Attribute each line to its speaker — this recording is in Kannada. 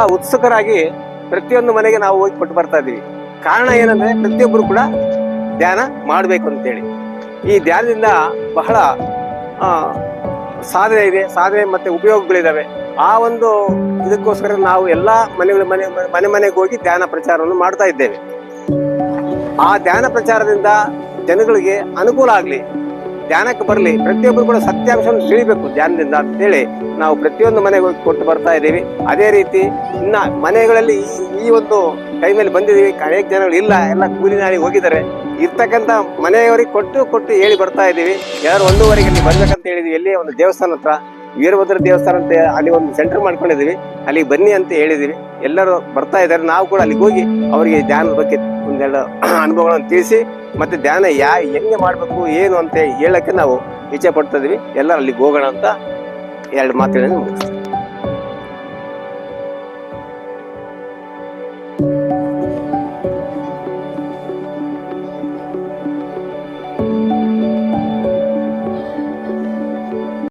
Speaker 1: ಆ ಉತ್ಸುಕರಾಗಿ ಪ್ರತಿಯೊಂದು ಮನೆಗೆ ನಾವು ಹೋಗಿ ಕೊಟ್ಟು ಬರ್ತಾ ಇದೀವಿ ಕಾರಣ ಏನಂದ್ರೆ ಪ್ರತಿಯೊಬ್ಬರು ಕೂಡ ಧ್ಯಾನ ಮಾಡಬೇಕು ಅಂತೇಳಿ. ಈ ಧ್ಯಾನದಿಂದ ಬಹಳ ಸಾಧನೆ ಇದೆ, ಸಾಧನೆ ಮತ್ತೆ ಉಪಯೋಗಗಳಿದಾವೆ. ಆ ಒಂದು ಇದಕ್ಕೋಸ್ಕರ ನಾವು ಎಲ್ಲಾ ಮನೆಗಳ ಮನೆ ಮನೆ ಮನೆಗೆ ಹೋಗಿ ಧ್ಯಾನ ಪ್ರಚಾರವನ್ನು ಮಾಡ್ತಾ ಇದ್ದೇವೆ. ಆ ಧ್ಯಾನ ಪ್ರಚಾರದಿಂದ ಜನಗಳಿಗೆ ಅನುಕೂಲ ಆಗಲಿ ಧ್ಯಾನಕ್ಕೆ ಬರಲಿ, ಪ್ರತಿಯೊಬ್ಬರು ಕೂಡ ಸತ್ಯಾಂಶವನ್ನು ತಿಳಿಬೇಕು ಧ್ಯಾನದಿಂದ ಅಂತೇಳಿ ನಾವು ಪ್ರತಿಯೊಂದು ಮನೆಗೆ ಹೋಗಿ ಕೊಟ್ಟು ಬರ್ತಾ ಇದ್ದೀವಿ. ಅದೇ ರೀತಿ ಇನ್ನ ಮನೆಗಳಲ್ಲಿ ಈ- ಒಂದು ಟೈಮಲ್ಲಿ ಬಂದಿದ್ದೀವಿ, ಅನೇಕ ಜನಗಳು ಇಲ್ಲ, ಎಲ್ಲ ಕೂಲಿ ನಾಳಿಗೆ ಹೋಗಿದ್ದಾರೆ. ಇರ್ತಕ್ಕಂಥ ಮನೆಯವರಿಗೆ ಕೊಟ್ಟು ಕೊಟ್ಟು ಹೇಳಿ ಬರ್ತಾ ಇದ್ದೀವಿ. ಯಾರು ಒಂದೂವರೆಗೆ ಇಲ್ಲಿ ಬರ್ಬೇಕಂತ ಹೇಳಿದ್ವಿ ಎಲ್ಲಿ ಒಂದು ದೇವಸ್ಥಾನ ಹತ್ರ, ವೀರಭದ್ರ ದೇವಸ್ಥಾನ ಅಂತ ಅಲ್ಲಿ ಒಂದು ಸೆಂಟರ್ ಮಾಡ್ಕೊಂಡಿದ್ದೀವಿ. ಅಲ್ಲಿಗೆ ಬನ್ನಿ ಅಂತ ಹೇಳಿದ್ದೀವಿ. ಎಲ್ಲರೂ ಬರ್ತಾ ಇದ್ದಾರೆ. ನಾವು ಕೂಡ ಅಲ್ಲಿಗೆ ಹೋಗಿ ಅವರಿಗೆ ಧ್ಯಾನದ ಬಗ್ಗೆ ಒಂದೆರಡು ಅನುಭವಗಳನ್ನು ತಿಳಿಸಿ ಮತ್ತೆ ಧ್ಯಾನ ಯಾ, ಹೆಂಗೆ ಮಾಡಬೇಕು, ಏನು ಅಂತ ಹೇಳಕ್ಕೆ ನಾವು ಇಚ್ಛೆ ಪಡ್ತಾ ಇದೀವಿ. ಎಲ್ಲರಲ್ಲಿ ಹೋಗೋಣ ಅಂತ ಎರಡು ಮಾತುಗಳನ್ನು ಮುಗಿಸ್ತೀವಿ.